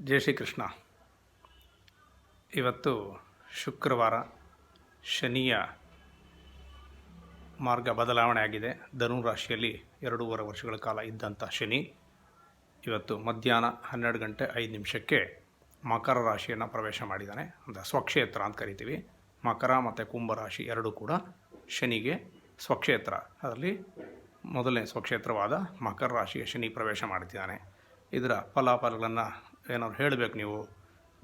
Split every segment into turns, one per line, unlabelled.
ಜೈ ಶ್ರೀಕೃಷ್ಣ. ಇವತ್ತು ಶುಕ್ರವಾರ ಶನಿಯ ಮಾರ್ಗ ಬದಲಾವಣೆ ಆಗಿದೆ. ಧನು ರಾಶಿಯಲ್ಲಿ ಎರಡೂವರೆ ವರ್ಷಗಳ ಕಾಲ ಇದ್ದಂಥ ಶನಿ ಇವತ್ತು ಮಧ್ಯಾಹ್ನ ಹನ್ನೆರಡು ಗಂಟೆ ಐದು ನಿಮಿಷಕ್ಕೆ ಮಕರ ರಾಶಿಯನ್ನು ಪ್ರವೇಶ ಮಾಡಿದ್ದಾನೆ. ಅಂದರೆ ಸ್ವಕ್ಷೇತ್ರ ಅಂತ ಕರಿತೀವಿ. ಮಕರ ಮತ್ತು ಕುಂಭ ರಾಶಿ ಎರಡೂ ಕೂಡ ಶನಿಗೆ ಸ್ವಕ್ಷೇತ್ರ. ಅದರಲ್ಲಿ ಮೊದಲನೇ ಸ್ವಕ್ಷೇತ್ರವಾದ ಮಕರ ರಾಶಿಯ ಶನಿ ಪ್ರವೇಶ ಮಾಡ್ತಿದ್ದಾನೆ. ಇದರ ಫಲಾಫಲಗಳನ್ನು ಏನಾದ್ರು ಹೇಳಬೇಕು ನೀವು?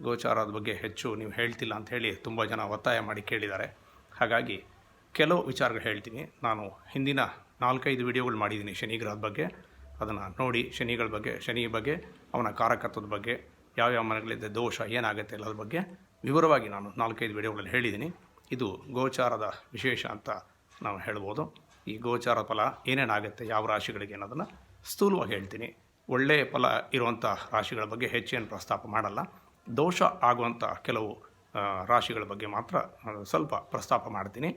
ಗೋಚಾರದ ಬಗ್ಗೆ ಹೆಚ್ಚು ನೀವು ಹೇಳ್ತಿಲ್ಲ ಅಂತ ಹೇಳಿ ತುಂಬ ಜನ ಒತ್ತಾಯ ಮಾಡಿ ಕೇಳಿದ್ದಾರೆ. ಹಾಗಾಗಿ ಕೆಲವು ವಿಚಾರಗಳು ಹೇಳ್ತೀನಿ. ನಾನು ಹಿಂದಿನ ನಾಲ್ಕೈದು ವಿಡಿಯೋಗಳು ಮಾಡಿದ್ದೀನಿ ಶನಿಗ್ರಹದ ಬಗ್ಗೆ. ಅದನ್ನು ನೋಡಿ ಶನಿಗಳ ಬಗ್ಗೆ, ಶನಿ ಬಗ್ಗೆ, ಅವನ ಕಾರಕತ್ವದ ಬಗ್ಗೆ ಯಾವ್ಯಾವ ಮನೆಗಳಿದ್ದ ದೋಷ, ಏನಾಗುತ್ತೆ ಎಲ್ಲದ್ರ ಬಗ್ಗೆ ವಿವರವಾಗಿ ನಾನು ನಾಲ್ಕೈದು ವಿಡಿಯೋಗಳಲ್ಲಿ ಹೇಳಿದ್ದೀನಿ. ಇದು ಗೋಚಾರದ ವಿಶೇಷ ಅಂತ ನಾವು ಹೇಳ್ಬೋದು. ಈ ಗೋಚಾರ ಫಲ ಏನೇನಾಗುತ್ತೆ, ಯಾವ ರಾಶಿಗಳಿಗೆ ಅನ್ನೋದನ್ನು ಸ್ಥೂಲವಾಗಿ ಹೇಳ್ತೀನಿ. ಒಳ್ಳೆಯ ಫಲ ಇರುವಂಥ ರಾಶಿಗಳ ಬಗ್ಗೆ ಹೆಚ್ಚೇನು ಪ್ರಸ್ತಾಪ ಮಾಡಲ್ಲ. ದೋಷ ಆಗುವಂಥ ಕೆಲವು ರಾಶಿಗಳ ಬಗ್ಗೆ ಮಾತ್ರ ಸ್ವಲ್ಪ ಪ್ರಸ್ತಾಪ ಮಾಡ್ತೀನಿ.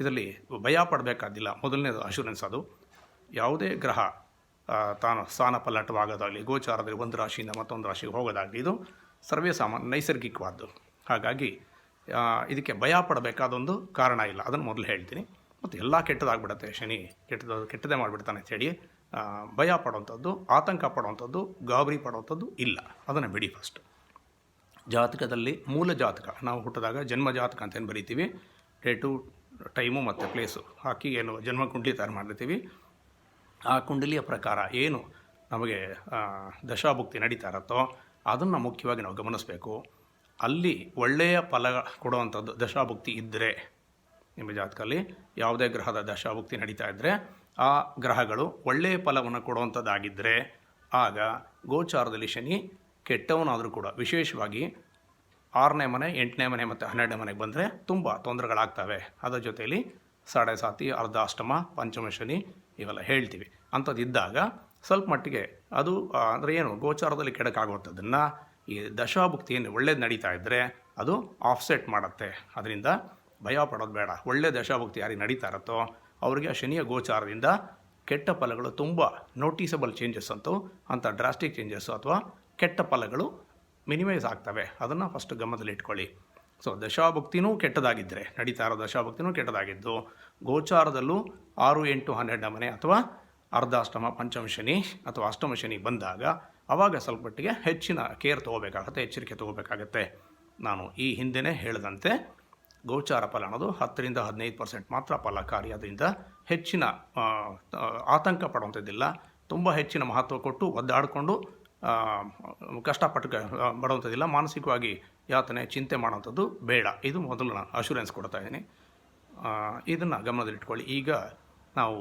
ಇದರಲ್ಲಿ ಭಯ ಪಡಬೇಕಾದಿಲ್ಲ. ಮೊದಲನೇದು ಅಶೂರೆನ್ಸ್ ಅದು. ಯಾವುದೇ ಗ್ರಹ ತಾನು ಸ್ಥಾನ ಪಲ್ಲಟವಾಗೋದಾಗಲಿ ಗೋಚಾರದಲ್ಲಿ ಒಂದು ರಾಶಿಯಿಂದ ಮತ್ತೊಂದು ರಾಶಿಗೆ ಹೋಗೋದಾಗಲಿ ಇದು ಸರ್ವೇ ಸಾಮಾನ್ಯ ನೈಸರ್ಗಿಕವಾದ್ದು. ಹಾಗಾಗಿ ಇದಕ್ಕೆ ಭಯ ಪಡಬೇಕಾದೊಂದು ಕಾರಣ ಇಲ್ಲ. ಅದನ್ನು ಮೊದಲು ಹೇಳ್ತೀನಿ. ಮತ್ತು ಎಲ್ಲ ಕೆಟ್ಟದಾಗ್ಬಿಡುತ್ತೆ. ಶನಿ ಕೆಟ್ಟದ ಕೆಟ್ಟದೇ ಮಾಡಿಬಿಡ್ತಾನೆ ಅಂತೇಳಿ ಆ, ಭಯ ಪಡುವಂಥದ್ದು, ಆತಂಕ ಪಡುವಂಥದ್ದು, ಗಾಬರಿ ಪಡುವಂಥದ್ದು ಇಲ್ಲ. ಅದನ್ನು ಬಿಡಿ ಫಸ್ಟ್ ಜಾತಕದಲ್ಲಿ ಮೂಲ ಜಾತಕ, ನಾವು ಹುಟ್ಟಿದಾಗ ಜನ್ಮ ಜಾತಕ ಅಂತ ಏನು ಬರಿತೀವಿ. ಡೇಟು ಟೈಮು ಮತ್ತು ಪ್ಲೇಸು ಹಾಕಿ ಏನು ಜನ್ಮ ಕುಂಡಲಿ ತಯಾರು ಮಾಡಿರ್ತೀವಿ ಆ ಕುಂಡಲಿಯ ಪ್ರಕಾರ ಏನು ನಮಗೆ ದಶಾಭುಕ್ತಿ ನಡೀತಾ ಇರುತ್ತೋ ಅದನ್ನು ಮುಖ್ಯವಾಗಿ ನಾವು ಗಮನಿಸಬೇಕು. ಅಲ್ಲಿ ಒಳ್ಳೆಯ ಫಲ ಕೊಡುವಂಥದ್ದು ದಶಾಭುಕ್ತಿ ಇದ್ದರೆ ನಿಮ್ಮ ಜಾತಕದಲ್ಲಿ ಯಾವುದೇ ಗ್ರಹದ ದಶಾಭುಕ್ತಿ ನಡೀತಾ ಇದ್ದರೆ ಆ ಗ್ರಹಗಳು ಒಳ್ಳೆಯ ಫಲವನ್ನು ಕೊಡುವಂಥದ್ದಾಗಿದ್ದರೆ ಆಗ ಗೋಚಾರದಲ್ಲಿ ಶನಿ ಕೆಟ್ಟವನಾದರೂ ಕೂಡ, ವಿಶೇಷವಾಗಿ ಆರನೇ ಮನೆ, ಎಂಟನೇ ಮನೆ ಮತ್ತು ಹನ್ನೆರಡನೇ ಮನೆಗೆ ಬಂದರೆ ತುಂಬ ತೊಂದರೆಗಳಾಗ್ತವೆ. ಅದರ ಜೊತೆಯಲ್ಲಿ ಸಾಡೆ ಸಾತಿ, ಅರ್ಧಾಷ್ಟಮ, ಪಂಚಮ ಶನಿ ಇವೆಲ್ಲ ಹೇಳ್ತೀವಿ. ಅಂಥದ್ದಿದ್ದಾಗ ಸ್ವಲ್ಪ ಮಟ್ಟಿಗೆ ಅದು ಅಂದರೆ ಏನು, ಗೋಚಾರದಲ್ಲಿ ಕೆಡಕಾಗುವಂಥದ್ದನ್ನು ಈ ದಶಾಭುಕ್ತಿ ಏನು ಒಳ್ಳೇದು ನಡೀತಾ ಇದ್ದರೆ ಅದು ಆಫ್ಸೆಟ್ ಮಾಡುತ್ತೆ. ಅದರಿಂದ ಭಯ ಪಡೋದು ಬೇಡ. ಒಳ್ಳೆ ದಶಾಭುಕ್ತಿ ಯಾರಿಗೆ ನಡೀತಾ ಇರುತ್ತೋ ಅವರಿಗೆ ಆ ಶನಿಯ ಗೋಚಾರದಿಂದ ಕೆಟ್ಟ ಫಲಗಳು ತುಂಬ ನೋಟಿಸಬಲ್ ಚೇಂಜಸ್ ಅಂತೂ ಅಂಥ ಡ್ರಾಸ್ಟಿಕ್ ಚೇಂಜಸ್ಸು ಅಥವಾ ಕೆಟ್ಟ ಫಲಗಳು ಮಿನಿಮೈಸ್ ಆಗ್ತವೆ. ಅದನ್ನು ಫಸ್ಟ್ ಗಮನದಲ್ಲಿ ಇಟ್ಕೊಳ್ಳಿ. ಸೊ ದಶಾಭಕ್ತಿನೂ ಕೆಟ್ಟದಾಗಿದ್ದರೆ ನಡೀತಾ ಇರೋ ದಶಾಭಕ್ತಿನೂ ಕೆಟ್ಟದಾಗಿದ್ದು, ಗೋಚಾರದಲ್ಲೂ ಆರು, ಎಂಟು, ಹನ್ನೆರಡನೇ ಮನೆ ಅಥವಾ ಅರ್ಧಾಷ್ಟಮ, ಪಂಚಮ ಶನಿ ಅಥವಾ ಅಷ್ಟಮ ಶನಿ ಬಂದಾಗ ಆವಾಗ ಸ್ವಲ್ಪ ಮಟ್ಟಿಗೆ ಹೆಚ್ಚಿನ ಕೇರ್ ತೊಗೋಬೇಕಾಗತ್ತೆ, ಎಚ್ಚರಿಕೆ ತೊಗೋಬೇಕಾಗತ್ತೆ. ನಾನು ಈ ಹಿಂದೆನೇ ಹೇಳಿದಂತೆ ಗೋಚಾರ ಫಲ ಅನ್ನೋದು ಹತ್ತರಿಂದ ಹದಿನೈದು ಪರ್ಸೆಂಟ್ ಮಾತ್ರ ಫಲಕಾರಿ ಅದರಿಂದ ಹೆಚ್ಚಿನ ಆತಂಕ ಪಡುವಂಥದ್ದಿಲ್ಲ. ತುಂಬ ಹೆಚ್ಚಿನ ಮಹತ್ವ ಕೊಟ್ಟು ಒದ್ದಾಡಿಕೊಂಡು ಕಷ್ಟಪಟ್ಟು ಬಡುವಂಥದ್ದಿಲ್ಲ. ಮಾನಸಿಕವಾಗಿ ಯಾತನೆ, ಚಿಂತೆ ಮಾಡೋವಂಥದ್ದು ಬೇಡ. ಇದು ಮೊದಲು ನಾನು ಅಶೂರೆನ್ಸ್ ಕೊಡ್ತಾ ಇದ್ದೀನಿ. ಇದನ್ನು ಗಮನದಲ್ಲಿಟ್ಕೊಳ್ಳಿ. ಈಗ ನಾವು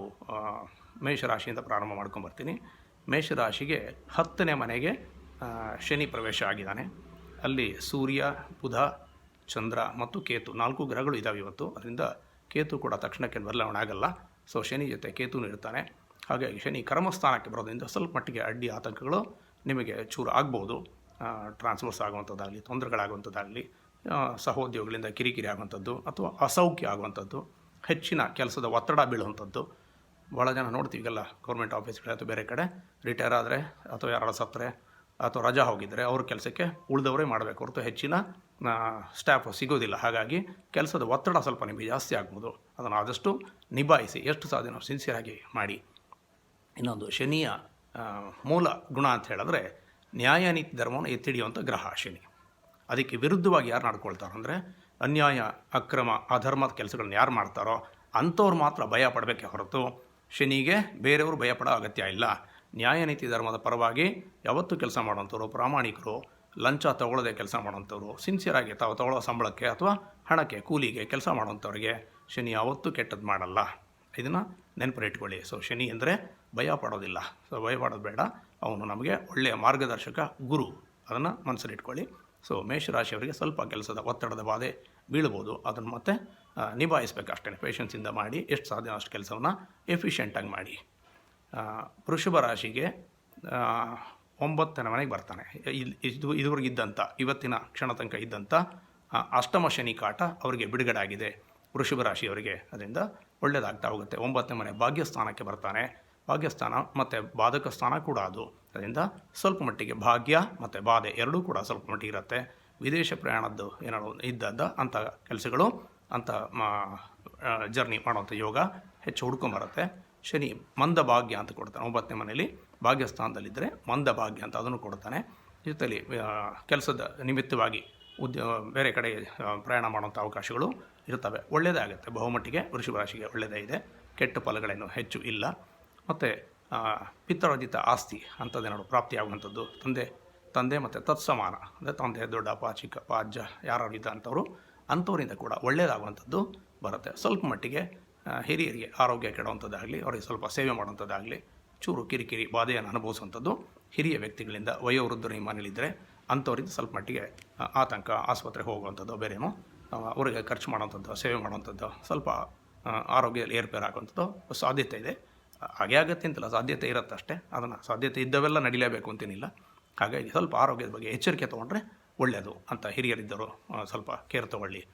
ಮೇಷರಾಶಿಯಿಂದ ಪ್ರಾರಂಭ ಮಾಡ್ಕೊಂಬರ್ತೀನಿ ಮೇಷರಾಶಿಗೆ ಹತ್ತನೇ ಮನೆಗೆ ಶನಿ ಪ್ರವೇಶ ಆಗಿದ್ದಾನೆ. ಅಲ್ಲಿ ಸೂರ್ಯ, ಬುಧ ಚಂದ್ರ ಮತ್ತು ಕೇತು, ನಾಲ್ಕು ಗ್ರಹಗಳು ಇದ್ದಾವೆ ಇವತ್ತು. ಅದರಿಂದ ಕೇತು ಕೂಡ ತಕ್ಷಣಕ್ಕೆ ಬದಲಾವಣೆ ಆಗಲ್ಲ ಸೊ ಶನಿ ಜೊತೆ ಕೇತುನು ಇರ್ತಾನೆ. ಹಾಗಾಗಿ ಶನಿ ಕರ್ಮಸ್ಥಾನಕ್ಕೆ ಬರೋದ್ರಿಂದ ಸ್ವಲ್ಪ ಮಟ್ಟಿಗೆ ಅಡ್ಡಿ ಆತಂಕಗಳು ನಿಮಗೆ ಚೂರು ಆಗ್ಬೋದು. ಟ್ರಾನ್ಸ್ಫರ್ಸ್ ಆಗುವಂಥದ್ದಾಗಲಿ, ತೊಂದರೆಗಳಾಗುವಂಥದ್ದಾಗಲಿ ಸಹೋದ್ಯೋಗಗಳಿಂದ ಕಿರಿಕಿರಿ ಆಗುವಂಥದ್ದು ಅಥವಾ ಅಸೌಖ್ಯ ಆಗುವಂಥದ್ದು, ಹೆಚ್ಚಿನ ಕೆಲಸದ ಒತ್ತಡ ಬೀಳುವಂಥದ್ದು. ಭಾಳ ಜನ ನೋಡ್ತೀವಿಗೆಲ್ಲ ಗೌರ್ಮೆಂಟ್ ಆಫೀಸ್ಗಳು ಅಥವಾ ಬೇರೆ ಕಡೆ ರಿಟೈರ್ ಆದರೆ ಅಥವಾ ಯಾರು ಸತ್ತರೆ ಅಥವಾ ರಜಾ ಹೋಗಿದ್ದರೆ ಅವ್ರ ಕೆಲಸಕ್ಕೆ ಉಳಿದವರೇ ಮಾಡಬೇಕು ಹೊರತು ಹೆಚ್ಚಿನ ಸ್ಟಾಫ್ ಸಿಗೋದಿಲ್ಲ. ಹಾಗಾಗಿ ಕೆಲಸದ ಒತ್ತಡ ಸ್ವಲ್ಪ ನಿಮಗೆ ಜಾಸ್ತಿ ಆಗ್ಬೋದು. ಅದನ್ನು ಆದಷ್ಟು ನಿಭಾಯಿಸಿ, ಎಷ್ಟು ಸಾಧ್ಯ ಸಿನ್ಸಿಯರಾಗಿ ಮಾಡಿ. ಇನ್ನೊಂದು, ಶನಿಯ ಮೂಲ ಗುಣ ಅಂತ ಹೇಳಿದ್ರೆ ನ್ಯಾಯ, ನೀತಿ, ಧರ್ಮವನ್ನು ಎತ್ತಿಡಿಯುವಂಥ ಗ್ರಹ ಶನಿ. ಅದಕ್ಕೆ ವಿರುದ್ಧವಾಗಿ ಯಾರು ನಡ್ಕೊಳ್ತಾರೋ ಅಂದರೆ ಅನ್ಯಾಯ, ಅಕ್ರಮ, ಅಧರ್ಮದ ಕೆಲಸಗಳನ್ನ ಯಾರು ಮಾಡ್ತಾರೋ ಅಂಥವ್ರು ಮಾತ್ರ ಭಯ ಪಡಬೇಕೆ ಹೊರತು ಶನಿಗೆ ಬೇರೆಯವರು ಭಯಪಡೋ ಅಗತ್ಯ ಇಲ್ಲ. ನ್ಯಾಯ ನೀತಿ ಧರ್ಮದ ಪರವಾಗಿ ಯಾವತ್ತೂ ಕೆಲಸ ಮಾಡುವಂಥವ್ರು, ಪ್ರಾಮಾಣಿಕರು, ಲಂಚ ತಗೊಳ್ಳದೆ ಕೆಲಸ ಮಾಡುವಂಥವ್ರು ಸಿನ್ಸಿಯರಾಗಿ ತಾವು ತಗೊಳ್ಳೋ ಸಂಬಳಕ್ಕೆ ಅಥವಾ ಹಣಕ್ಕೆ, ಕೂಲಿಗೆ ಕೆಲಸ ಮಾಡುವಂಥವ್ರಿಗೆ ಶನಿ ಯಾವತ್ತೂ ಕೆಟ್ಟದ್ದು ಮಾಡಲ್ಲ. ಇದನ್ನು ನೆನಪಿಟ್ಕೊಳ್ಳಿ. ಸೊ ಶನಿ ಅಂದರೆ ಭಯ ಪಡೋದಿಲ್ಲ. ಸೊ ಭಯ ಪಡೋದು ಬೇಡ. ಅವನು ನಮಗೆ ಒಳ್ಳೆಯ ಮಾರ್ಗದರ್ಶಕ ಗುರು. ಅದನ್ನು ಮನಸ್ಸಲ್ಲಿಟ್ಕೊಳ್ಳಿ ಸೊ ಮೇಷರಾಶಿಯವರಿಗೆ ಸ್ವಲ್ಪ ಕೆಲಸದ ಒತ್ತಡದ ಬಾಧೆ ಬೀಳ್ಬೋದು ಅದನ್ನು ಮತ್ತೆ ನಿಭಾಯಿಸ್ಬೇಕು ಅಷ್ಟೇ ಪೇಷನ್ಸಿಂದ ಮಾಡಿ, ಎಷ್ಟು ಸಾಧ್ಯ ಅಷ್ಟು ಕೆಲಸವನ್ನು ಎಫಿಷಿಯೆಂಟಾಗಿ ಮಾಡಿ. ವೃಷಭ ರಾಶಿಗೆ ಒಂಬತ್ತನೇ ಮನೆಗೆ ಬರ್ತಾನೆ. ಇದು, ಇದುವರೆಗೆ ಇದ್ದಂಥ ಇವತ್ತಿನ ಕ್ಷಣ ತನಕ ಇದ್ದಂಥ ಅಷ್ಟಮ ಶನಿ ಕಾಟ ಅವರಿಗೆ ಬಿಡುಗಡೆ ಆಗಿದೆ ವೃಷಭ ರಾಶಿಯವರಿಗೆ ಅದರಿಂದ ಒಳ್ಳೆಯದಾಗ್ತಾ ಹೋಗುತ್ತೆ. ಒಂಬತ್ತನೇ ಮನೆ ಭಾಗ್ಯಸ್ಥಾನಕ್ಕೆ ಬರ್ತಾನೆ. ಭಾಗ್ಯಸ್ಥಾನ ಮತ್ತು ಬಾಧಕ ಸ್ಥಾನ ಕೂಡ ಅದು. ಅದರಿಂದ ಸ್ವಲ್ಪ ಮಟ್ಟಿಗೆ ಭಾಗ್ಯ ಮತ್ತು ಬಾಧೆ ಎರಡೂ ಕೂಡ ಸ್ವಲ್ಪ ಮಟ್ಟಿಗೆ ಇರುತ್ತೆ. ವಿದೇಶ ಪ್ರಯಾಣದ್ದು ಏನಾದರೂ ಇದ್ದದ್ದ ಅಂಥ ಕೆಲಸಗಳು ಅಂಥ ಜರ್ನಿ ಮಾಡುವಂಥ ಯೋಗ ಹೆಚ್ಚು ಹುಡ್ಕೊಂಬರುತ್ತೆ. ಶನಿ ಮಂದ ಭಾಗ್ಯ ಅಂತ ಕೊಡ್ತಾನೆ. ಒಂಬತ್ತನೇ ಮನೆಯಲ್ಲಿ ಭಾಗ್ಯಸ್ಥಾನದಲ್ಲಿದ್ದರೆ ಮಂದ ಭಾಗ್ಯ ಅಂತ ಅದನ್ನು ಕೊಡ್ತಾನೆ. ಜೊತೆಯಲ್ಲಿ ಕೆಲಸದ ನಿಮಿತ್ತವಾಗಿ ಉದ್ಯ, ಬೇರೆ ಕಡೆ ಪ್ರಯಾಣ ಮಾಡುವಂಥ ಅವಕಾಶಗಳು ಇರ್ತವೆ ಒಳ್ಳೆಯದೇ ಆಗುತ್ತೆ. ಬಹುಮಟ್ಟಿಗೆ ವೃಷಭ ರಾಶಿಗೆ ಒಳ್ಳೆಯದೇ ಇದೆ. ಕೆಟ್ಟ ಫಲಗಳೇನು ಹೆಚ್ಚು ಇಲ್ಲ. ಮತ್ತು ಪಿತ್ತರಾಜಿತ ಆಸ್ತಿ ಅಂಥದ್ದೇನಾದ್ರು ಪ್ರಾಪ್ತಿಯಾಗುವಂಥದ್ದು. ತಂದೆ ತಂದೆ ಮತ್ತು ತತ್ಸಮಾನ, ಅಂದರೆ ತಂದೆ ದೊಡ್ಡಪ್ಪ ಚಿಕ್ಕಪ್ಪ ಅಜ್ಜ ಯಾರು ಇದ್ದಂಥವ್ರು, ಅಂಥವರಿಂದ ಕೂಡ ಒಳ್ಳೆಯದಾಗುವಂಥದ್ದು ಬರುತ್ತೆ. ಸ್ವಲ್ಪ ಮಟ್ಟಿಗೆ ಹಿರಿಯರಿಗೆ ಆರೋಗ್ಯ ಕೆಡುವಂಥದ್ದಾಗಲಿ, ಅವರಿಗೆ ಸ್ವಲ್ಪ ಸೇವೆ ಮಾಡುವಂಥದ್ದಾಗಲಿ, ಚೂರು ಕಿರಿಕಿರಿ ಬಾಧೆಯನ್ನು ಅನುಭವಿಸುವಂಥದ್ದು ಹಿರಿಯ ವ್ಯಕ್ತಿಗಳಿಂದ ವಯೋವೃದ್ಧರು ನಿಮ್ಮ ಮನೇಲಿದ್ದರೆ ಅಂಥವರಿಂದ ಸ್ವಲ್ಪ ಮಟ್ಟಿಗೆ ಆತಂಕ ಆಸ್ಪತ್ರೆಗೆ ಹೋಗುವಂಥದ್ದು, ಬೇರೇನೋ ಅವರಿಗೆ ಖರ್ಚು ಮಾಡುವಂಥದ್ದು, ಸೇವೆ ಮಾಡುವಂಥದ್ದು, ಸ್ವಲ್ಪ ಆರೋಗ್ಯದಲ್ಲಿ ಏರ್ಪೇರ್ ಆಗುವಂಥದ್ದು ಸಾಧ್ಯತೆ ಇದೆ. ಹಾಗೆ ಆಗತ್ತೆ ಅಂತಲ್ಲ, ಸಾಧ್ಯತೆ ಇರುತ್ತೆ ಅಷ್ಟೇ. ಅದನ್ನು ಸಾಧ್ಯತೆ ಇದ್ದವೆಲ್ಲ ನಡಿಲೇಬೇಕು ಅಂತೇನಿಲ್ಲ. ಹಾಗಾಗಿ ಸ್ವಲ್ಪ ಆರೋಗ್ಯದ ಬಗ್ಗೆ ಎಚ್ಚರಿಕೆ ತೊಗೊಂಡ್ರೆ ಒಳ್ಳೆಯದು ಅಂತ ಹಿರಿಯರಿದ್ದರು. ಸ್ವಲ್ಪ ಕೇರ್ ತಗೊಳ್ಳಿ.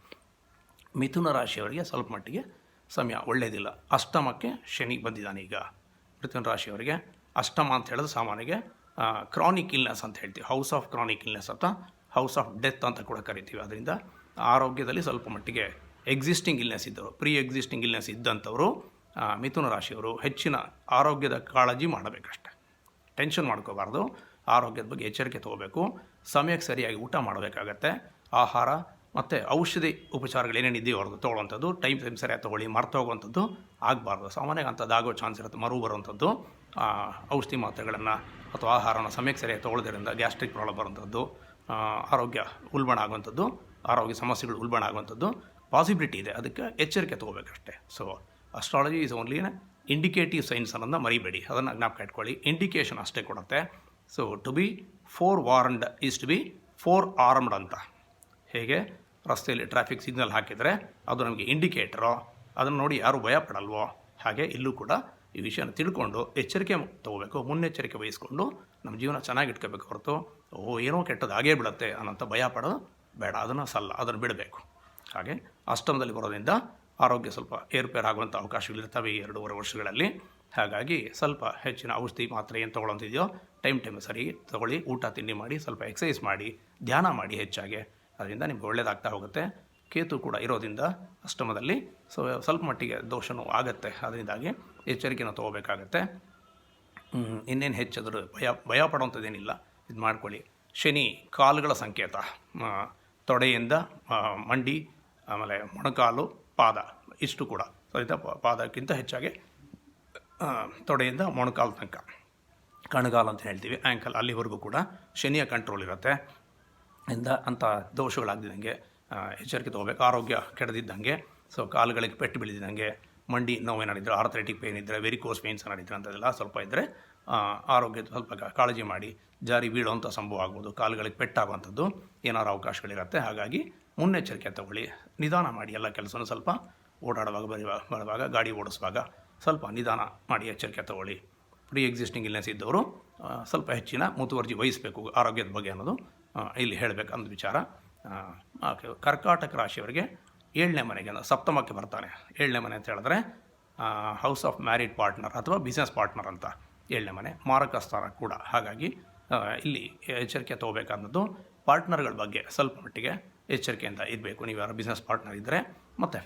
ಮಿಥುನ ರಾಶಿಯವರಿಗೆ ಸ್ವಲ್ಪ ಮಟ್ಟಿಗೆ ಸಮಯ ಒಳ್ಳೆಯದಿಲ್ಲ ಅಷ್ಟಮಕ್ಕೆ ಶನಿ ಬಂದಿದ್ದಾನೆ ಈಗ. ಮಿಥುನ ರಾಶಿಯವರಿಗೆ ಅಷ್ಟಮ ಅಂತ ಹೇಳಿದ್ರೆ ಸಾಮಾನ್ಯಗೆ ಕ್ರಾನಿಕ್ ಇಲ್ನೆಸ್ ಅಂತ ಹೇಳ್ತೀವಿ. ಹೌಸ್ ಆಫ್ ಕ್ರಾನಿಕ್ ಇಲ್ನೆಸ್ ಅಂತ ಹೌಸ್ ಆಫ್ ಡೆತ್ ಅಂತ ಕೂಡ ಕರಿತೀವಿ. ಅದರಿಂದ ಆರೋಗ್ಯದಲ್ಲಿ ಸ್ವಲ್ಪ ಮಟ್ಟಿಗೆ ಎಕ್ಸಿಸ್ಟಿಂಗ್ ಇಲ್ನೆಸ್ ಇದ್ದವರು ಪ್ರೀ ಎಕ್ಸಿಸ್ಟಿಂಗ್ ಇಲ್ನೆಸ್ ಇದ್ದಂಥವರು ಮಿಥುನ ರಾಶಿಯವರು ಹೆಚ್ಚಿನ ಆರೋಗ್ಯದ ಕಾಳಜಿ ಮಾಡಬೇಕಷ್ಟೆ. ಟೆನ್ಷನ್ ಮಾಡ್ಕೋಬಾರ್ದು. ಆರೋಗ್ಯದ ಬಗ್ಗೆ ಎಚ್ಚರಿಕೆ ತೊಗೋಬೇಕು. ಸಮಯಕ್ಕೆ ಸರಿಯಾಗಿ ಊಟ ಮಾಡಬೇಕಾಗತ್ತೆ. ಆಹಾರ ಮತ್ತು ಔಷಧಿ ಉಪಚಾರಗಳು ಏನೇನು ಇದೆಯೋ ಅವ್ರದ್ದು ತೊಗೊಳ್ಳೋವಂಥದ್ದು ಟೈಮ್ ಟೈಮ್ ಸರಿಯಾಗಿ ತೊಗೊಳ್ಳಿ ಮರ್ತೋಗುವಂಥದ್ದು ಆಗಬಾರ್ದು. ಸಾಮಾನ್ಯವಾಗಿ ಅಂಥದ್ದು ಆಗೋ ಚಾನ್ಸ್ ಇರುತ್ತೆ ಮರು ಬರುವಂಥದ್ದು. ಔಷಧಿ ಮಾತ್ರೆಗಳನ್ನು ಅಥವಾ ಆಹಾರನ ಸಮಯಕ್ಕೆ ಸರಿಯಾಗಿ ತೊಗೊಳ್ಳೋದ್ರಿಂದ ಗ್ಯಾಸ್ಟ್ರಿಕ್ ಪ್ರಾಬ್ಲಮ್ ಬರುವಂಥದ್ದು ಆರೋಗ್ಯ ಉಲ್ಬಣ ಆಗುವಂಥದ್ದು, ಆರೋಗ್ಯ ಸಮಸ್ಯೆಗಳು ಉಲ್ಬಣ ಆಗುವಂಥದ್ದು ಪಾಸಿಬಿಲಿಟಿ ಇದೆ. ಅದಕ್ಕೆ ಎಚ್ಚರಿಕೆ ತೊಗೋಬೇಕಷ್ಟೇ. So astrology is only indicative science ಅನ್ನೋದನ್ನ ಮರಿಬೇಡಿ. ಅದನ್ನು ಜ್ಞಾಪಕ ಇಟ್ಕೊಳ್ಳಿ. ಇಂಡಿಕೇಷನ್ ಅಷ್ಟೇ ಕೊಡುತ್ತೆ. So to be forewarned is to be forearmed ಅಂತ. ಹೇಗೆ? ರಸ್ತೆಯಲ್ಲಿ ಟ್ರಾಫಿಕ್ ಸಿಗ್ನಲ್ ಹಾಕಿದರೆ ಅದು ನಮಗೆ ಇಂಡಿಕೇಟ್ರೋ ಅದನ್ನು ನೋಡಿ ಯಾರು ಭಯ ಪಡಲ್ವೋ ಹಾಗೆ ಇಲ್ಲೂ ಕೂಡ ಈ ವಿಷಯನ ತಿಳ್ಕೊಂಡು ಎಚ್ಚರಿಕೆ ತಗೋಬೇಕು, ಮುನ್ನೆಚ್ಚರಿಕೆ ವಹಿಸ್ಕೊಂಡು ನಮ್ಮ ಜೀವನ ಚೆನ್ನಾಗಿ ಇಟ್ಕೋಬೇಕು ಹೊರತು, ಓ, ಏನೋ ಕೆಟ್ಟದ್ದು ಆಗೇ ಬಿಡುತ್ತೆ ಅನ್ನೋಂಥ ಭಯ ಪಡೋದು ಬೇಡ, ಅದನ್ನು ಸಲ್ಲ, ಅದನ್ನು ಬಿಡಬೇಕು. ಹಾಗೆ ಅಷ್ಟಮದಲ್ಲಿ ಬರೋದ್ರಿಂದ ಆರೋಗ್ಯ ಸ್ವಲ್ಪ ಏರ್ಪೇರ್ ಆಗುವಂಥ ಅವಕಾಶಗಳಿರ್ತವೆ ಈ ಎರಡೂವರೆ ವರ್ಷಗಳಲ್ಲಿ. ಹಾಗಾಗಿ ಸ್ವಲ್ಪ ಹೆಚ್ಚಿನ ಔಷಧಿ ಮಾತ್ರೆ ಏನು ತೊಗೊಳಂತಿದೆಯೋ, ಟೈಮ್ ಟೈಮ್ ಸರಿ ತೊಗೊಳ್ಳಿ, ಊಟ, ತಿಂಡಿ ಮಾಡಿ, ಸ್ವಲ್ಪ ಎಕ್ಸಸೈಸ್ ಮಾಡಿ, ಧ್ಯಾನ ಮಾಡಿ ಹೆಚ್ಚಾಗಿ. ಅದರಿಂದ ನಿಮ್ಗೆ ಒಳ್ಳೆಯದಾಗ್ತಾ ಹೋಗುತ್ತೆ. ಕೇತು ಕೂಡ ಇರೋದ್ರಿಂದ ಅಷ್ಟಮದಲ್ಲಿ ಸೊ ಸ್ವಲ್ಪ ಮಟ್ಟಿಗೆ ದೋಷನೂ ಆಗುತ್ತೆ. ಅದರಿಂದಾಗಿ ಎಚ್ಚರಿಕೆನ ತೊಗೋಬೇಕಾಗತ್ತೆ. ಇನ್ನೇನು ಹೆಚ್ಚಾದರೂ ಭಯ ಭಯ ಪಡೋವಂಥದ್ದೇನಿಲ್ಲ ಇದು ಮಾಡ್ಕೊಳ್ಳಿ. ಶನಿ, ಕಾಲುಗಳ ಸಂಕೇತ. ತೊಡೆಯಿಂದ ಮಂಡಿ, ಆಮೇಲೆ ಮೊಣಕಾಲು, ಪಾದ, ಇಷ್ಟು ಕೂಡ. ಸಹಿತ ಪಾದಕ್ಕಿಂತ ಹೆಚ್ಚಾಗಿ ತೊಡೆಯಿಂದ ಮೊಣಕಾಲು ತನಕ. ಕಣಗಾಲು ಅಂತ ಹೇಳ್ತೀವಿ ಆ್ಯಂಕಲ್ ಅಲ್ಲಿವರೆಗೂ ಕೂಡ ಶನಿಯ ಕಂಟ್ರೋಲ್ ಇರುತ್ತೆ. ಇಂದ ಅಂಥ ದೋಷಗಳಾಗ್ದಿದ್ದಂಗೆ ಎಚ್ಚರಿಕೆ ತೊಗೋಬೇಕು. ಆರೋಗ್ಯ ಕೆಡದಿದ್ದಂಗೆ, ಸೊ ಕಾಲುಗಳಿಗೆ ಪೆಟ್ಟು ಬೀಳಿದಂಗೆ ಮಂಡಿ ನೋವೇನಾಡಿದ್ರೆ ಆರ್ಥ್ರೈಟಿಕ್ ಪೇನ್ ಇದ್ದರೆ ವೆರಿಕೋಸ್ ಪೇನ್ಸ್ ಏನಾಡಿದ್ರೆ ಅಂಥದ್ದೆಲ್ಲ ಸ್ವಲ್ಪ ಇದ್ದರೆ ಆರೋಗ್ಯದ ಸ್ವಲ್ಪ ಕಾಳಜಿ ಮಾಡಿ, ಜಾರಿ ಬೀಳುವಂಥ ಸಂಭವ ಆಗ್ಬೋದು, ಕಾಲುಗಳಿಗೆ ಪೆಟ್ಟಾಗುವಂಥದ್ದು ಏನಾರು ಅವಕಾಶಗಳಿರುತ್ತೆ. ಹಾಗಾಗಿ ಮುನ್ನೆಚ್ಚರಿಕೆ ತಗೊಳ್ಳಿ. ನಿಧಾನ ಮಾಡಿ ಎಲ್ಲ ಕೆಲಸನೂ ಸ್ವಲ್ಪ ಓಡಾಡುವಾಗ ಬರೆಯುವಾಗ ಬರುವಾಗ, ಗಾಡಿ ಓಡಿಸುವಾಗ ಸ್ವಲ್ಪ ನಿಧಾನ ಮಾಡಿ ಎಚ್ಚರಿಕೆ ತಗೊಳ್ಳಿ. ಪ್ರೀ ಎಕ್ಸಿಸ್ಟಿಂಗ್ ಇಲ್ನೆಸ್ ಇದ್ದವರು ಸ್ವಲ್ಪ ಹೆಚ್ಚಿನ ಮುತುವರ್ಜಿ ವಹಿಸಬೇಕು, ಆರೋಗ್ಯದ ಬಗ್ಗೆ ಅನ್ನೋದು ಇಲ್ಲಿ ಹೇಳಬೇಕಂದ ವಿಚಾರ. ಕರ್ಕಾಟಕ ರಾಶಿಯವರಿಗೆ ಏಳನೇ ಮನೆಗೆ ಸಪ್ತಮಕ್ಕೆ ಬರ್ತಾನೆ. ಏಳನೇ ಮನೆ ಅಂತ ಹೇಳಿದ್ರೆ ಹೌಸ್ ಆಫ್ ಮ್ಯಾರಿಡ್ ಪಾರ್ಟ್ನರ್ ಅಥವಾ ಬಿಸ್ನೆಸ್ ಪಾರ್ಟ್ನರ್ ಅಂತ ಏಳನೇ ಮನೆ, ಮಾರಕ ಸ್ಥಾನ ಕೂಡ. ಹಾಗಾಗಿ ಇಲ್ಲಿ ಎಚ್ಚರಿಕೆ ತೊಗೋಬೇಕಾದದ್ದು ಪಾರ್ಟ್ನರ್ಗಳ ಬಗ್ಗೆ ಸ್ವಲ್ಪ ಮಟ್ಟಿಗೆ ಎಚ್ಚರಿಕೆಯಿಂದ ಇರಬೇಕು. ನೀವು ಯಾರು ಬಿಸ್ನೆಸ್ ಪಾರ್ಟ್ನರ್ ಇದ್ದರೆ ಮತ್ತು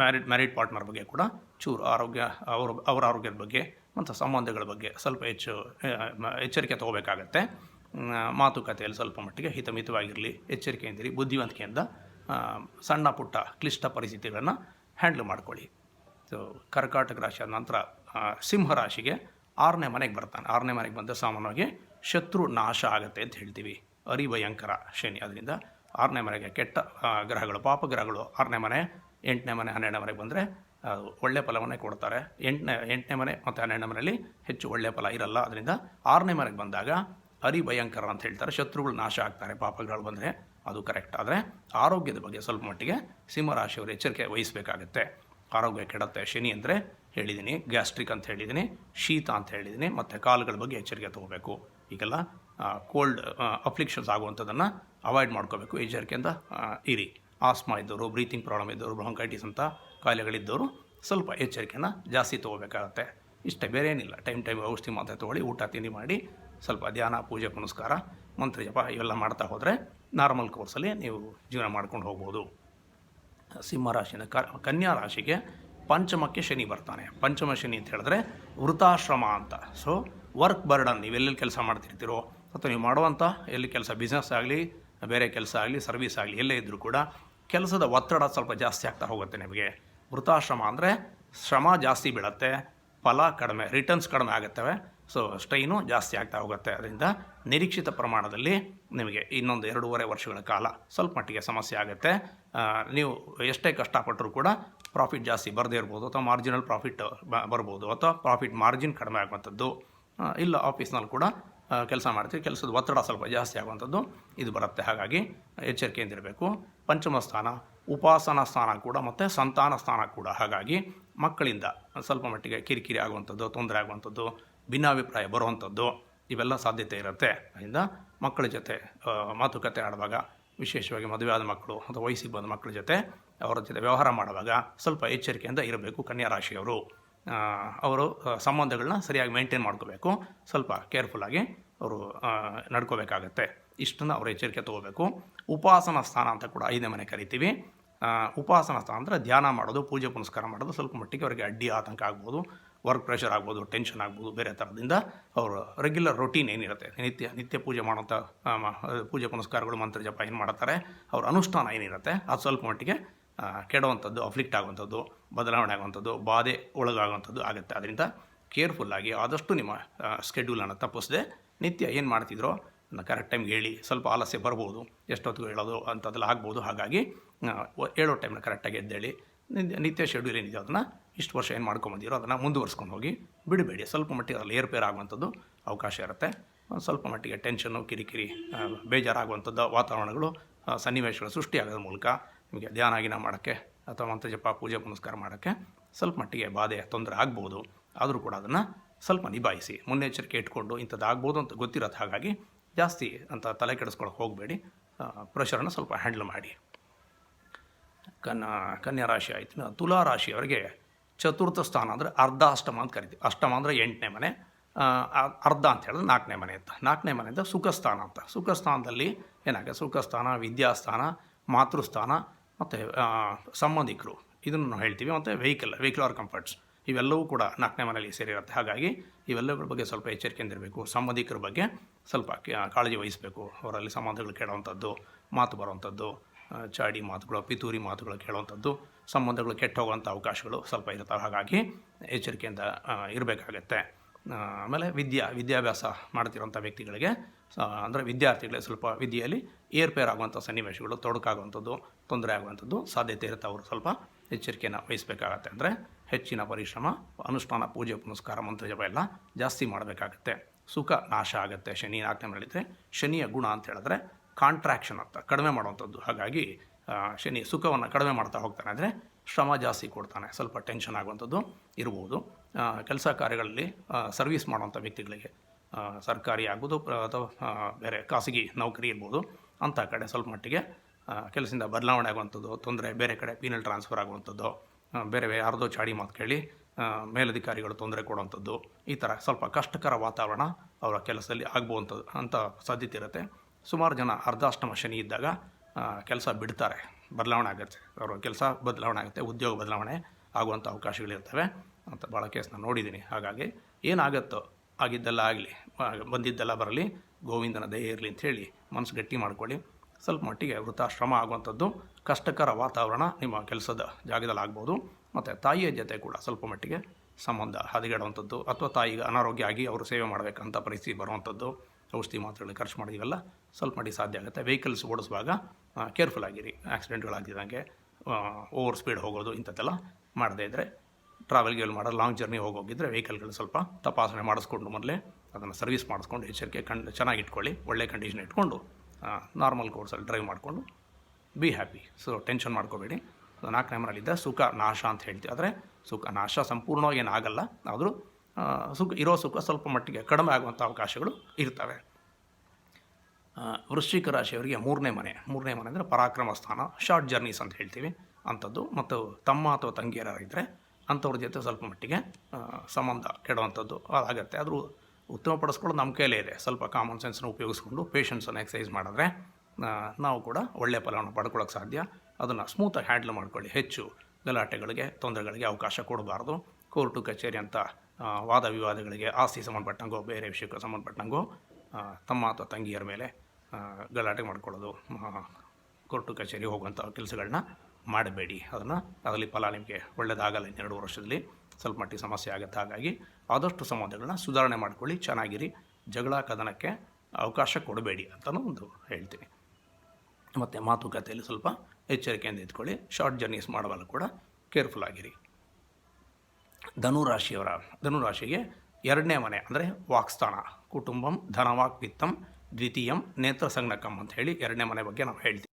ಮ್ಯಾರಿಡ್ ಮ್ಯಾರಿಡ್ ಪಾರ್ಟ್ನರ್ ಬಗ್ಗೆ ಕೂಡ ಚೂರು ಆರೋಗ್ಯ, ಅವರ ಅವರ ಆರೋಗ್ಯದ ಬಗ್ಗೆ ಮತ್ತು ಸಂಬಂಧಗಳ ಬಗ್ಗೆ ಸ್ವಲ್ಪ ಹೆಚ್ಚು ಎಚ್ಚರಿಕೆ ತೊಗೋಬೇಕಾಗತ್ತೆ. ಮಾತುಕತೆಯಲ್ಲಿ ಸ್ವಲ್ಪ ಮಟ್ಟಿಗೆ ಹಿತಮಿತವಾಗಿರಲಿ ಎಚ್ಚರಿಕೆಯಿಂದಿರಿ ಬುದ್ಧಿವಂತಿಕೆಯಿಂದ ಸಣ್ಣ ಪುಟ್ಟ ಕ್ಲಿಷ್ಟ ಪರಿಸ್ಥಿತಿಗಳನ್ನು ಹ್ಯಾಂಡ್ಲ್ ಮಾಡ್ಕೊಳ್ಳಿ. ಸೊ ಕರ್ಕಾಟಕ ರಾಶಿ ಆದ ನಂತರ ಸಿಂಹರಾಶಿಗೆ ಸಿಂಹ ರಾಶಿಗೆ ಆರನೇ ಮನೆಗೆ ಬರ್ತಾನೆ. ಆರನೇ ಮನೆಗೆ ಬಂದರೆ ಸಾಮಾನ್ಯವಾಗಿ ಶತ್ರು ನಾಶ ಆಗುತ್ತೆ ಅಂತ ಹೇಳ್ತೀವಿ. ಅರಿಭಯಂಕರ ಶನಿ. ಅದರಿಂದ ಆರನೇ ಮನೆಗೆ ಕೆಟ್ಟ ಗ್ರಹಗಳು ಪಾಪ ಗ್ರಹಗಳು ಆರನೇ ಮನೆ, ಎಂಟನೇ ಮನೆ, ಹನ್ನೆರಡನೇ ಮನೆಗೆ ಬಂದರೆ ಒಳ್ಳೆಯ ಫಲವನ್ನೇ ಕೊಡ್ತಾರೆ. ಎಂಟನೇ ಎಂಟನೇ ಮನೆ ಮತ್ತು ಹನ್ನೆರಡನೇ ಮನೆಯಲ್ಲಿ ಹೆಚ್ಚು ಒಳ್ಳೆಯ ಫಲ ಇರಲ್ಲ. ಅದರಿಂದ ಆರನೇ ಮನೆಗೆ ಬಂದಾಗ ಅರಿಭಯಂಕರ ಅಂತ ಹೇಳ್ತಾರೆ. ಶತ್ರುಗಳು ನಾಶ ಆಗ್ತಾರೆ, ಪಾಪಗಳು ಬಂದರೆ ಅದು ಕರೆಕ್ಟ್ ಆದರೆ ಆರೋಗ್ಯದ ಬಗ್ಗೆ ಸ್ವಲ್ಪ ಮಟ್ಟಿಗೆ ಸಿಂಹರಾಶಿಯವರು ಎಚ್ಚರಿಕೆ ವಹಿಸಬೇಕಾಗತ್ತೆ. ಆರೋಗ್ಯ ಕೆಡುತ್ತೆ. ಶನಿ ಅಂದರೆ ಹೇಳಿದ್ದೀನಿ ಗ್ಯಾಸ್ಟ್ರಿಕ್ ಅಂತ ಹೇಳಿದ್ದೀನಿ ಶೀತ ಅಂತ ಹೇಳಿದ್ದೀನಿ ಮತ್ತು ಕಾಲುಗಳ ಬಗ್ಗೆ ಎಚ್ಚರಿಕೆ ತೊಗೋಬೇಕು. ಈಗೆಲ್ಲ ಕೋಲ್ಡ್ ಅಫ್ಲಿಕ್ಷನ್ಸ್ ಆಗುವಂಥದ್ದನ್ನು ಅವಾಯ್ಡ್ ಮಾಡ್ಕೋಬೇಕು. ಎಚ್ಚರಿಕೆಯಿಂದ ಇರಿ. ಆಸ್ಮಾ ಇದ್ದವರು ಬ್ರೀತಿಂಗ್ ಪ್ರಾಬ್ಲಮ್ ಇದ್ದವರು ಬ್ರಾಂಕೈಟಿಸ್ ಅಂತ ಕಾಯಿಲೆಗಳಿದ್ದವರು ಸ್ವಲ್ಪ ಎಚ್ಚರಿಕೆನ ಜಾಸ್ತಿ ತೊಗೋಬೇಕಾಗತ್ತೆ. ಇಷ್ಟೇ ಬೇರೆ ಏನಿಲ್ಲ ಟೈಮ್ ಟೈಮ್ ಔಷಧಿ ಮಾತ್ರೆ ತೊಗೊಳ್ಳಿ, ಊಟ, ತಿಂಡಿ ಮಾಡಿ ಸ್ವಲ್ಪ ಧ್ಯಾನ, ಪೂಜೆ, ಪುನಸ್ಕಾರ, ಮಂತ್ರ ಜಪ ಇವೆಲ್ಲ ಮಾಡ್ತಾ ಹೋದರೆ ನಾರ್ಮಲ್ ಕೋರ್ಸಲ್ಲಿ ನೀವು ಜೀವನ ಮಾಡ್ಕೊಂಡು ಹೋಗ್ಬೋದು. ಸಿಂಹ ರಾಶಿನ ಕ, ಕನ್ಯಾ ರಾಶಿಗೆ ಪಂಚಮಕ್ಕೆ ಶನಿ ಬರ್ತಾನೆ. ಪಂಚಮ ಶನಿ ಅಂತ ಹೇಳಿದ್ರೆ ವೃತಾಶ್ರಮ ಅಂತ. ಸೊ ವರ್ಕ್ ಬರ್ಡನ್ ನೀವೆಲ್ಲೆಲ್ಲಿ ಕೆಲಸ ಮಾಡ್ತಿರ್ತೀರೋ, ಅಥವಾ ನೀವು ಮಾಡುವಂಥ ಎಲ್ಲಿ ಕೆಲಸ ಬಿಸ್ನೆಸ್ ಆಗಲಿ, ಬೇರೆ ಕೆಲಸ ಆಗಲಿ ಸರ್ವಿಸ್ ಆಗಲಿ, ಎಲ್ಲೇ ಇದ್ದರೂ ಕೂಡ ಕೆಲಸದ ಒತ್ತಡ ಸ್ವಲ್ಪ ಜಾಸ್ತಿ ಆಗ್ತಾ ಹೋಗುತ್ತೆ ನಿಮಗೆ. ವೃತಾಶ್ರಮ ಅಂದರೆ ಶ್ರಮ ಜಾಸ್ತಿ ಬೀಳತ್ತೆ, ಫಲ ಕಡಿಮೆ ರಿಟರ್ನ್ಸ್ ಕಡಿಮೆ ಆಗುತ್ತವೆ. ಸೊ ಸ್ಟ್ರೈನು ಜಾಸ್ತಿ ಆಗ್ತಾ ಹೋಗುತ್ತೆ. ಅದರಿಂದ ನಿರೀಕ್ಷಿತ ಪ್ರಮಾಣದಲ್ಲಿ ನಿಮಗೆ ಇನ್ನೊಂದು ಎರಡೂವರೆ ವರ್ಷಗಳ ಕಾಲ ಸ್ವಲ್ಪ ಮಟ್ಟಿಗೆ ಸಮಸ್ಯೆ ಆಗುತ್ತೆ. ನೀವು ಎಷ್ಟೇ ಕಷ್ಟಪಟ್ಟರೂ ಕೂಡ ಪ್ರಾಫಿಟ್ ಜಾಸ್ತಿ ಬರದೇ ಇರ್ಬೋದು ಅಥವಾ ಮಾರ್ಜಿನಲ್ ಪ್ರಾಫಿಟ್ ಬರ್ಬೋದು ಅಥವಾ ಪ್ರಾಫಿಟ್ ಮಾರ್ಜಿನ್ ಕಡಿಮೆ ಆಗುವಂಥದ್ದು. ಇಲ್ಲ ಆಫೀಸ್ನಲ್ಲಿ ಕೂಡ ಕೆಲಸ ಮಾಡ್ತೀವಿ. ಕೆಲಸದ ಒತ್ತಡ ಸ್ವಲ್ಪ ಜಾಸ್ತಿ ಆಗುವಂಥದ್ದು ಇದು ಬರುತ್ತೆ. ಹಾಗಾಗಿ ಎಚ್ಚರಿಕೆಯಿಂದ ಇರಬೇಕು. ಪಂಚಮ ಸ್ಥಾನ, ಉಪಾಸನ ಸ್ಥಾನ ಕೂಡ ಮತ್ತು ಸಂತಾನ ಸ್ಥಾನ ಕೂಡ. ಹಾಗಾಗಿ ಮಕ್ಕಳಿಂದ ಸ್ವಲ್ಪ ಮಟ್ಟಿಗೆ ಕಿರಿಕಿರಿ ಆಗುವಂಥದ್ದು, ತೊಂದರೆ ಆಗುವಂಥದ್ದು ಭಿನ್ನಾಭಿಪ್ರಾಯ ಬರುವಂಥದ್ದು ಇವೆಲ್ಲ ಸಾಧ್ಯತೆ ಇರುತ್ತೆ. ಅದರಿಂದ ಮಕ್ಕಳ ಜೊತೆ ಮಾತುಕತೆ ಆಡುವಾಗ, ವಿಶೇಷವಾಗಿ ಮದುವೆ ಆದ ಮಕ್ಕಳು ಅಥವಾ ವಯಸ್ಸಿಗೆ ಬಂದ ಮಕ್ಕಳ ಜೊತೆ ಅವರ ಜೊತೆ ವ್ಯವಹಾರ ಮಾಡುವಾಗ ಸ್ವಲ್ಪ ಎಚ್ಚರಿಕೆಯಿಂದ ಇರಬೇಕು ಕನ್ಯಾ ರಾಶಿಯವರು ಅವರು ಸಂಬಂಧಗಳನ್ನ ಸರಿಯಾಗಿ ಮೇಂಟೈನ್ ಮಾಡ್ಕೋಬೇಕು. ಸ್ವಲ್ಪ ಕೇರ್ಫುಲ್ಲಾಗಿ ಅವರು ನಡ್ಕೋಬೇಕಾಗತ್ತೆ. ಇಷ್ಟನ್ನು ಅವರು ಎಚ್ಚರಿಕೆ ತೊಗೋಬೇಕು. ಉಪಾಸನ ಸ್ಥಾನ ಅಂತ ಕೂಡ ಐದನೇ ಮನೆ ಕರಿತೀವಿ. ಉಪಾಸನ ಸ್ಥಾನ ಅಂದರೆ ಧ್ಯಾನ ಮಾಡೋದು, ಪೂಜೆ ಪುನಸ್ಕಾರ ಮಾಡೋದು, ಸ್ವಲ್ಪ ಮಟ್ಟಿಗೆ ಅವರಿಗೆ ಅಡ್ಡಿ, ಆತಂಕ ಆಗ್ಬೋದು. ವರ್ಕ್ ಪ್ರೆಷರ್ ಆಗ್ಬೋದು ಟೆನ್ಷನ್ ಆಗ್ಬೋದು, ಬೇರೆ ಥರದಿಂದ ಅವರು ರೆಗ್ಯುಲರ್ ರೊಟೀನ್ ಏನಿರುತ್ತೆ. ನಿತ್ಯ ನಿತ್ಯ ಪೂಜೆ ಮಾಡೋಂಥ ಪೂಜೆ ಪುನಸ್ಕಾರಗಳು, ಮಂತ್ರ ಜಪ ಏನು ಮಾಡ್ತಾರೆ, ಅವ್ರ ಅನುಷ್ಠಾನ ಏನಿರುತ್ತೆ ಅದು ಸ್ವಲ್ಪ ಮಟ್ಟಿಗೆ ಕೆಡುವಂಥದ್ದು ಅಫ್ಲಿಕ್ಟ್ ಆಗುವಂಥದ್ದು ಬದಲಾವಣೆ ಆಗುವಂಥದ್ದು ಬಾಧೆ ಒಳಗಾಗುವಂಥದ್ದು ಆಗುತ್ತೆ. ಅದರಿಂದ ಕೇರ್ಫುಲ್ಲಾಗಿ ಆದಷ್ಟು ನಿಮ್ಮ ಸ್ಕೆಡ್ಯೂಲನ್ನು ತಪ್ಪಿಸದೆ ನಿತ್ಯ ಏನು ಮಾಡ್ತಿದ್ರೋ ಕರೆಕ್ಟ್ ಟೈಮ್ಗೆ ಹೇಳಿ, ಸ್ವಲ್ಪ ಆಲಸ್ಯ ಬರ್ಬೋದು, ಎಷ್ಟೊತ್ತಿಗೂ ಹೇಳೋದು ಅಂಥದ್ದೆಲ್ಲ ಆಗ್ಬೋದು. ಹಾಗಾಗಿ ಹೇಳೋ ಟೈಮ್ನ ಕರೆಕ್ಟಾಗಿ ಎದ್ದೇಳಿ ನಿತ್ಯ- ಶೆಡ್ಯೂಲ್ ಏನಿದೆ ಅದನ್ನು ಇಷ್ಟು ವರ್ಷ ಏನು ಮಾಡ್ಕೊಂಬಂದಿರೋ ಅದನ್ನು ಮುಂದುವರ್ಸ್ಕೊಂಡು ಹೋಗಿ ಬಿಡಬೇಡಿ. ಸ್ವಲ್ಪ ಮಟ್ಟಿಗೆ ಅದರಲ್ಲಿ ಏರ್ಪೇರ್ ಆಗುವಂಥದ್ದು ಅವಕಾಶ ಇರುತ್ತೆ. ಒಂದು ಸ್ವಲ್ಪ ಮಟ್ಟಿಗೆ ಟೆನ್ಷನ್ನು ಕಿರಿಕಿರಿ ಬೇಜಾರಾಗುವಂಥದ್ದು ವಾತಾವರಣಗಳು ಸನ್ನಿವೇಶಗಳು ಸೃಷ್ಟಿಯಾಗೋದ್ರ ಮೂಲಕ ನಿಮಗೆ ಧ್ಯಾನ ಗಿನ ಮಾಡೋಕ್ಕೆ ಅಥವಾ ಮಂತ್ರ ಜಪ ಪೂಜೆ, ಪುನಸ್ಕಾರ ಮಾಡೋಕ್ಕೆ ಸ್ವಲ್ಪ ಮಟ್ಟಿಗೆ ಬಾಧೆ, ತೊಂದರೆ ಆಗ್ಬೋದು. ಆದರೂ ಕೂಡ ಅದನ್ನು ಸ್ವಲ್ಪ ನಿಭಾಯಿಸಿ, ಮುನ್ನೆಚ್ಚರಿಕೆ ಇಟ್ಕೊಂಡು ಇಂಥದ್ದು ಆಗ್ಬೋದು ಅಂತ ಗೊತ್ತಿರೋದು ಹಾಗಾಗಿ ಜಾಸ್ತಿ ಅಂತ ತಲೆ ಕೆಡಿಸ್ಕೊಳಕ್ಕೆ ಹೋಗಬೇಡಿ. ಪ್ರೆಷರನ್ನು ಸ್ವಲ್ಪ ಹ್ಯಾಂಡಲ್ ಮಾಡಿ. ಕನ್ನ ಕನ್ಯಾ ರಾಶಿ ಆಯಿತು. ತುಲಾ ತುಲಾ ರಾಶಿಯವರಿಗೆ ಚತುರ್ಥ ಸ್ಥಾನ ಅಂದರೆ ಅರ್ಧ ಅಷ್ಟಮ ಅಂತ ಕರಿತೀವಿ. ಅಷ್ಟಮ ಅಂದರೆ ಎಂಟನೇ ಮನೆ ಅರ್ಧ ಅಂತ ಹೇಳಿದ್ರೆ ನಾಲ್ಕನೇ ಮನೆ ಅಂತ. ನಾಲ್ಕನೇ ಮನೆಯಿಂದ ಸುಖ ಸ್ಥಾನ ಅಂತ. ಸುಖ ಸ್ಥಾನದಲ್ಲಿ ಏನಾಗುತ್ತೆ? ಸುಖ ಸ್ಥಾನ ವಿದ್ಯಾಸ್ಥಾನ ಮಾತೃಸ್ಥಾನ ಮತ್ತು ಸಂಬಂಧಿಕರು. ಇದನ್ನು ನಾವು ಹೇಳ್ತೀವಿ. ಮತ್ತು ವೆಹಿಕಲ್ ವೆಹಿಕಲ್ ಆರ್ ಕಂಫರ್ಟ್ಸ್ ಇವೆಲ್ಲವೂ ಕೂಡ ನಾಲ್ಕನೇ ಮನೆಯಲ್ಲಿ ಸೇರಿರುತ್ತೆ. ಹಾಗಾಗಿ ಇವೆಲ್ಲಗಳ ಬಗ್ಗೆ ಸ್ವಲ್ಪ ಎಚ್ಚರಿಕೆಯಿಂದ ಇರಬೇಕು ಸಂಬಂಧಿಕರ ಬಗ್ಗೆ ಸ್ವಲ್ಪ ಕಾಳಜಿ ವಹಿಸಬೇಕು. ಅವರಲ್ಲಿ ಸಂಬಂಧಗಳು ಕೇಳುವಂಥದ್ದು ಮಾತು ಬರುವಂಥದ್ದು ಚಾಡಿ ಮಾತುಗಳು, ಪಿತೂರಿ ಮಾತುಗಳು ಕೇಳುವಂಥದ್ದು, ಸಂಬಂಧಗಳು ಕೆಟ್ಟ ಹೋಗುವಂಥ ಅವಕಾಶಗಳು ಸ್ವಲ್ಪ ಇರ್ತವೆ ಹಾಗಾಗಿ ಎಚ್ಚರಿಕೆಯಿಂದ ಇರಬೇಕಾಗತ್ತೆ. ಆಮೇಲೆ ವಿದ್ಯಾ, ವಿದ್ಯಾಭ್ಯಾಸ ಮಾಡ್ತಿರೋಂಥ ವ್ಯಕ್ತಿಗಳಿಗೆ ಅಂದರೆ ವಿದ್ಯಾರ್ಥಿಗಳಿಗೆ ಸ್ವಲ್ಪ ವಿದ್ಯೆಯಲ್ಲಿ ಏರ್ಪೇರ್ ಆಗುವಂಥ ಸನ್ನಿವೇಶಗಳು, ತೊಡಕಾಗುವಂಥದ್ದು, ತೊಂದರೆ ಆಗುವಂಥದ್ದು ಸಾಧ್ಯತೆ ಇರುತ್ತೆ. ಅವರು ಸ್ವಲ್ಪ ಎಚ್ಚರಿಕೆಯನ್ನು ವಹಿಸಬೇಕಾಗತ್ತೆ. ಅಂದರೆ ಹೆಚ್ಚಿನ ಪರಿಶ್ರಮ, ಅನುಷ್ಠಾನ, ಪೂಜೆ, ಪುನಸ್ಕಾರ, ಮಂತ್ರ ಜಪ ಎಲ್ಲ ಜಾಸ್ತಿ ಮಾಡಬೇಕಾಗತ್ತೆ. ಸುಖ ನಾಶ ಆಗುತ್ತೆ. ಶನಿ ನಾಲ್ಕನೇ ಮನೆಯಲ್ಲಿದ್ದರೆ ಶನಿಯ ಗುಣ ಅಂತ ಹೇಳಿದ್ರೆ ಕಾಂಟ್ರಾಕ್ಷನ್ ಅಂತ, ಕಡಿಮೆ ಮಾಡುವಂಥದ್ದು. ಹಾಗಾಗಿ ಶನಿ ಸುಖವನ್ನು ಕಡಿಮೆ ಮಾಡ್ತಾ ಹೋಗ್ತಾನೆ. ಅಂದರೆ ಶ್ರಮ ಜಾಸ್ತಿ ಕೊಡ್ತಾನೆ. ಸ್ವಲ್ಪ ಟೆನ್ಷನ್ ಆಗುವಂಥದ್ದು ಇರ್ಬೋದು. ಕೆಲಸ ಕಾರ್ಯಗಳಲ್ಲಿ ಸರ್ವಿಸ್ ಮಾಡುವಂಥ ವ್ಯಕ್ತಿಗಳಿಗೆ ಸರ್ಕಾರಿ ಆಗ್ಬೋದು ಅಥವಾ ಬೇರೆ ಖಾಸಗಿ ನೌಕರಿ ಇರ್ಬೋದು. ಅಂಥ ಕಡೆ ಸ್ವಲ್ಪ ಮಟ್ಟಿಗೆ ಕೆಲಸದಿಂದ ಬದಲಾವಣೆ ಆಗುವಂಥದ್ದು, ತೊಂದರೆ ಬೇರೆ ಕಡೆ ಪೀನಲ್ ಟ್ರಾನ್ಸ್ಫರ್ ಆಗುವಂಥದ್ದು ಬೇರೆ ಯಾರ್ದೋ ಚಾಡಿ ಮಾತು ಕೇಳಿ ಮೇಲಧಿಕಾರಿಗಳು ತೊಂದರೆ ಕೊಡುವಂಥದ್ದು, ಈ ಥರ ಸ್ವಲ್ಪ ಕಷ್ಟಕರ ವಾತಾವರಣ ಅವರ ಕೆಲಸದಲ್ಲಿ ಆಗ್ಬೋವಂಥದ್ದು ಅಂಥ ಸಾಧ್ಯತೆ ಇರುತ್ತೆ. ಸುಮಾರು ಜನ ಅರ್ಧಾಷ್ಟಮ ಶನಿ ಇದ್ದಾಗ ಕೆಲಸ ಬಿಡ್ತಾರೆ. ಬದಲಾವಣೆ ಆಗುತ್ತೆ. ಅವರ ಕೆಲಸ ಬದಲಾವಣೆ ಆಗುತ್ತೆ, ಉದ್ಯೋಗ ಬದಲಾವಣೆ ಆಗುವಂಥ ಅವಕಾಶಗಳಿರ್ತವೆ ಅಂತ ಭಾಳ ಕೇಸ್ ನಾನು ನೋಡಿದ್ದೀನಿ. ಹಾಗಾಗಿ ಏನಾಗುತ್ತೋ ಆಗಿದ್ದೆಲ್ಲ ಆಗಲಿ ಬಂದಿದ್ದೆಲ್ಲ ಬರಲಿ, ಗೋವಿಂದನ ದಯೆ ಇರಲಿ ಅಂಥೇಳಿ ಮನಸ್ಸು ಗಟ್ಟಿ ಮಾಡ್ಕೊಳ್ಳಿ. ಸ್ವಲ್ಪ ಮಟ್ಟಿಗೆ ವೃತಾಶ್ರಮ ಆಗುವಂಥದ್ದು ಕಷ್ಟಕರ ವಾತಾವರಣ ನಿಮ್ಮ ಕೆಲಸದ ಜಾಗದಲ್ಲಿ ಆಗ್ಬೋದು. ಮತ್ತು ತಾಯಿಯ ಜೊತೆ ಕೂಡ ಸ್ವಲ್ಪ ಮಟ್ಟಿಗೆ ಸಂಬಂಧ ಹದಗೆಡುವಂಥದ್ದು, ಅಥವಾ ತಾಯಿಗೆ ಅನಾರೋಗ್ಯ ಆಗಿ ಅವರು ಸೇವೆ ಮಾಡಬೇಕಂತ ಪರಿಸ್ಥಿತಿ ಬರುವಂಥದ್ದು, ಔಷಧಿ ಮಾತ್ರೆಗಳು ಖರ್ಚು ಮಾಡಿದಿವೆಲ್ಲ ಸ್ವಲ್ಪ ಮಟ್ಟಿಗೆ ಸಾಧ್ಯ ಆಗುತ್ತೆ. ವೆಹಿಕಲ್ಸ್ ಓಡಿಸುವಾಗ ಕೇರ್ಫುಲ್ ಆಗಿರಿ. ಆಕ್ಸಿಡೆಂಟ್ಗಳಾಗಿದ್ದಂಗೆ ಓವರ್ ಸ್ಪೀಡ್ ಹೋಗೋದು ಇಂಥದ್ದೆಲ್ಲ ಮಾಡದೇ ಇದ್ದರೆ ಟ್ರಾವೆಲ್ ಎಲ್ಲಿ ಮಾಡೋ ಲಾಂಗ್ ಜರ್ನಿ ಹೋಗೋಗಿದ್ದರೆ ವೆಹಿಕಲ್ಗಳು ಸ್ವಲ್ಪ ತಪಾಸಣೆ ಮಾಡಿಸ್ಕೊಂಡು ಮೊದಲೇ ಅದನ್ನು ಸರ್ವಿಸ್ ಮಾಡಿಸ್ಕೊಂಡು ಎಚ್ಚರಿಕೆ ಕಂಡು, ಚೆನ್ನಾಗಿ ಇಟ್ಕೊಳ್ಳಿ, ಒಳ್ಳೆ ಕಂಡೀಷನ್ ಇಟ್ಕೊಂಡು ನಾರ್ಮಲ್ ಕೋರ್ಸಲ್ಲಿ ಡ್ರೈವ್ ಮಾಡಿಕೊಂಡು ಬಿ ಹ್ಯಾಪಿ ಸೊ ಟೆನ್ಷನ್ ಮಾಡ್ಕೋಬೇಡಿ. ನಾಲ್ಕು ನಾಲ್ಕನೇ ಮರಲ್ಲಿದ್ದ ಸುಖ, ನಾಶ ಅಂತ ಹೇಳ್ತೀವಿ. ಆದರೆ ಸುಖ, ನಾಶ ಸಂಪೂರ್ಣವಾಗಿ ಏನಾಗಲ್ಲ ಆದರೂ ಸುಖ, ಇರೋ ಸುಖ ಸ್ವಲ್ಪ ಮಟ್ಟಿಗೆ ಕಡಿಮೆ ಆಗುವಂಥ ಅವಕಾಶಗಳು ಇರ್ತವೆ. ವೃಶ್ಚಿಕ ರಾಶಿಯವರಿಗೆ ಮೂರನೇ ಮನೆ. ಮೂರನೇ ಮನೆ ಅಂದರೆ ಪರಾಕ್ರಮ ಸ್ಥಾನ ಶಾರ್ಟ್ ಜರ್ನೀಸ್ ಅಂತ ಹೇಳ್ತೀವಿ ಅಂಥದ್ದು. ಮತ್ತು ತಮ್ಮ ಅಥವಾ ತಂಗಿಯರ ಇದ್ದರೆ ಅಂಥವ್ರ ಜೊತೆ ಸ್ವಲ್ಪ ಮಟ್ಟಿಗೆ ಸಂಬಂಧ ಕೆಡುವಂಥದ್ದು ಅದಾಗತ್ತೆ. ಆದರೂ ಉತ್ತಮಪಡಿಸ್ಕೊಳ್ಳೋದು ನಮ್ಮ ಕೈಲೇ ಇದೆ. ಸ್ವಲ್ಪ ಕಾಮನ್ ಸೆನ್ಸ್ನ ಉಪಯೋಗಿಸ್ಕೊಂಡು ಪೇಷನ್ಸನ್ನು ಎಕ್ಸಸೈಸ್ ಮಾಡಿದ್ರೆ ನಾವು ಕೂಡ ಒಳ್ಳೆಯ ಫಲವನ್ನು ಪಡ್ಕೊಳ್ಳೋಕೆ ಸಾಧ್ಯ. ಅದನ್ನು ಸ್ಮೂತಾಗಿ ಹ್ಯಾಂಡ್ಲ್ ಮಾಡ್ಕೊಳ್ಳಿ. ಹೆಚ್ಚು ಗಲಾಟೆಗಳಿಗೆ, ತೊಂದರೆಗಳಿಗೆ ಅವಕಾಶ ಕೊಡಬಾರ್ದು. ಕೋರ್ಟು, ಕಚೇರಿ ಅಂತ ವಾದ ವಿವಾದಗಳಿಗೆ ಆಸ್ತಿ ಸಂಬಂಧಪಟ್ಟಂಗೋ, ಬೇರೆ ವಿಷಯಕ್ಕೆ ಸಂಬಂಧಪಟ್ಟಂಗೋ ತಮ್ಮ ಅಥವಾ ತಂಗಿಯರ ಮೇಲೆ ಗಲಾಟೆ ಮಾಡ್ಕೊಳ್ಳೋದು. ಕೋರ್ಟು ಕಚೇರಿ ಹೋಗುವಂಥ ಕೆಲಸಗಳನ್ನ ಮಾಡಬೇಡಿ. ಅದನ್ನು ಅದರಲ್ಲಿ ಫಲ ನಿಮಗೆ ಒಳ್ಳೆಯದಾಗಲ್ಲ ಇನ್ನೆರಡು ವರ್ಷದಲ್ಲಿ. ಸ್ವಲ್ಪ ಮಟ್ಟಿಗೆ ಸಮಸ್ಯೆ ಆಗುತ್ತೆ. ಹಾಗಾಗಿ ಆದಷ್ಟು ಸಂಬಂಧಗಳನ್ನ ಸುಧಾರಣೆ ಮಾಡ್ಕೊಳ್ಳಿ. ಚೆನ್ನಾಗಿರಿ. ಜಗಳ ಕದನಕ್ಕೆ ಅವಕಾಶ ಕೊಡಬೇಡಿ ಅಂತಲೂ ಒಂದು ಹೇಳ್ತೀನಿ. ಮತ್ತು ಮಾತುಕತೆಯಲ್ಲಿ ಸ್ವಲ್ಪ ಎಚ್ಚರಿಕೆಯಿಂದ ಇದ್ಕೊಳ್ಳಿ ಶಾರ್ಟ್ ಜರ್ನೀಸ್ ಮಾಡುವಾಗ ಕೂಡ ಕೇರ್ಫುಲ್ ಆಗಿರಿ. ಧನುರಾಶಿಯವರ, ಧನುರಾಶಿಗೆ ಎರಡನೇ ಮನೆ ಅಂದರೆ ವಾಕ್ಸ್ಥಾನ. ಕುಟುಂಬಂ, ಧನವಾಕ್ ವಿತ್ತಂ ದ್ವಿತೀಯಂ ನೇತ್ರ ಸಂಜ್ಞಕಂ ಅಂತ ಹೇಳಿ ಎರಡನೇ ಮನೆ ಬಗ್ಗೆ ನಾವು ಹೇಳ್ತೀವಿ.